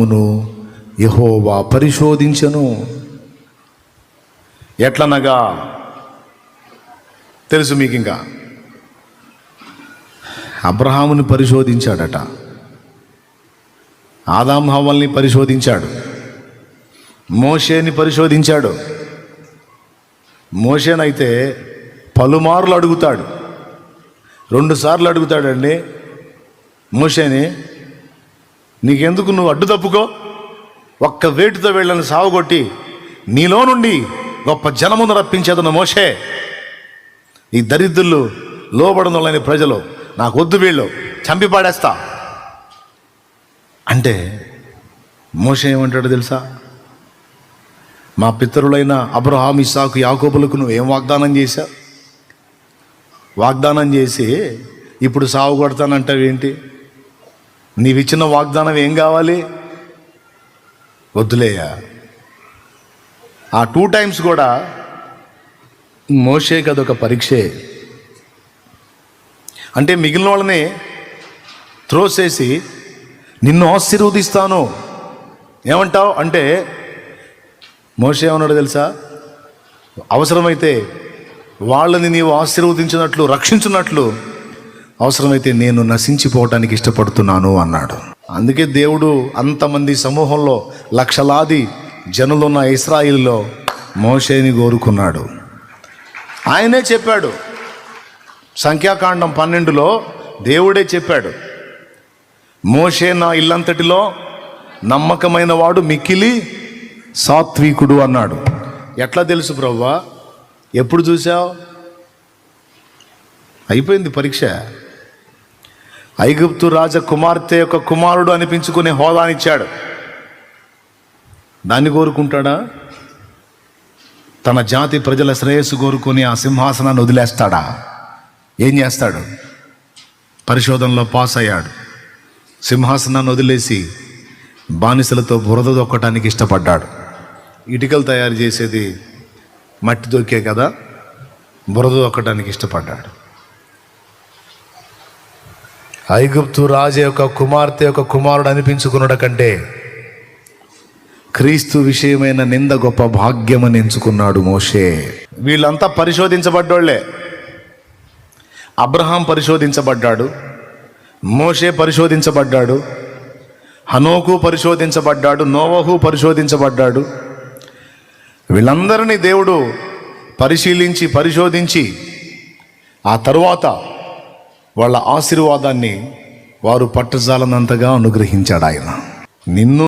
అవును యహోవా పరిశోధించను. ఎట్లనగా? తెలుసు మీకు ఇంకా అబ్రహాముని పరిశోధించాడట. ఆదాం హవల్ని పరిశోధించాడు. మోషేని పరిశోధించాడు. మోషేనైతే పలుమార్లు అడుగుతాడు. రెండు సార్లు అడుగుతాడండి. మోషేని నీకెందుకు నువ్వు అడ్డు తప్పుకో? ఒక్క వేటితో వీళ్ళని సాగుగొట్టి నీలో నుండి గొప్ప జనమును రప్పించేదన్న మోషే. ఈ దరిద్రులు లోబడనులని ప్రజలు నాకు వద్దు వీళ్ళు చంపి పాడేస్తా అంటే మోషే ఏమంటాడు తెలుసా? మా పితరులైన అబ్రహాం ఇసాకు యాకోబులకు నువ్వు ఏం వాగ్దానం చేశా? వాగ్దానం చేసి ఇప్పుడు సాగు కొడతానంటావేంటి నీవిచ్చిన వాగ్దానం ఏం కావాలి? వద్దులేయా ఆ టూ టైమ్స్ కూడా మోషేకి కదొక పరీక్షే. అంటే మిగిలిన వాళ్ళని త్రోసేసి నిన్ను ఆశీర్వదిస్తాను. ఏమంటావు? అంటే మోషే ఏమన్నాడు తెలుసా? అవసరమైతే వాళ్ళని నీవు ఆశీర్వదించినట్లు రక్షించినట్లు అవసరమైతే నేను నశించిపోవటానికి ఇష్టపడుతున్నాను అన్నాడు. అందుకే దేవుడు అంతమంది సమూహంలో లక్షలాది జనులున్న ఇస్రాయిల్లో మోషేని కోరుకున్నాడు. ఆయనే చెప్పాడు. సంఖ్యాకాండం పన్నెండులో దేవుడే చెప్పాడు. మోషే నా ఇల్లంతటిలో నమ్మకమైన వాడు మిక్కిలి సాత్వికుడు అన్నాడు. ఎట్లా తెలుసు ప్రవ్వా? ఎప్పుడు చూసావు అయిపోయింది పరీక్ష. ఐగుప్తు రాజ కుమార్తె యొక్క కుమారుడు అనిపించుకునే హోదానిచ్చాడు దాన్ని కోరుకుంటాడా? తన జాతి ప్రజల శ్రేయస్సు కోరుకుని ఆ సింహాసనాన్ని వదిలేస్తాడా? ఏం చేస్తాడు? పరిశోధనలో పాస్ అయ్యాడు. సింహాసనాన్ని వదిలేసి బానిసలతో బురద దొక్కటానికి ఇష్టపడ్డాడు. ఇటుకలు తయారు చేసేది మట్టి దొక్కే కదా? బురద దొక్కటానికి ఇష్టపడ్డాడు. ఐగుప్తు రాజు యొక్క కుమార్తె యొక్క కుమారుడు అనిపించుకున్నట కంటే క్రీస్తు విషయమైన నింద గొప్ప భాగ్యమని ఎంచుకున్నాడు మోషే. వీళ్ళంతా పరిశోధించబడ్డోళ్ళే. అబ్రహాం పరిశోధించబడ్డాడు మోషే పరిశోధించబడ్డాడు హనోకు పరిశోధించబడ్డాడు నోవహు పరిశోధించబడ్డాడు. వీళ్ళందరినీ దేవుడు పరిశీలించి పరిశోధించి ఆ తరువాత వాళ్ళ ఆశీర్వాదాన్ని వారు పట్టజాలనంతగా అనుగ్రహించాడు ఆయన. నిన్ను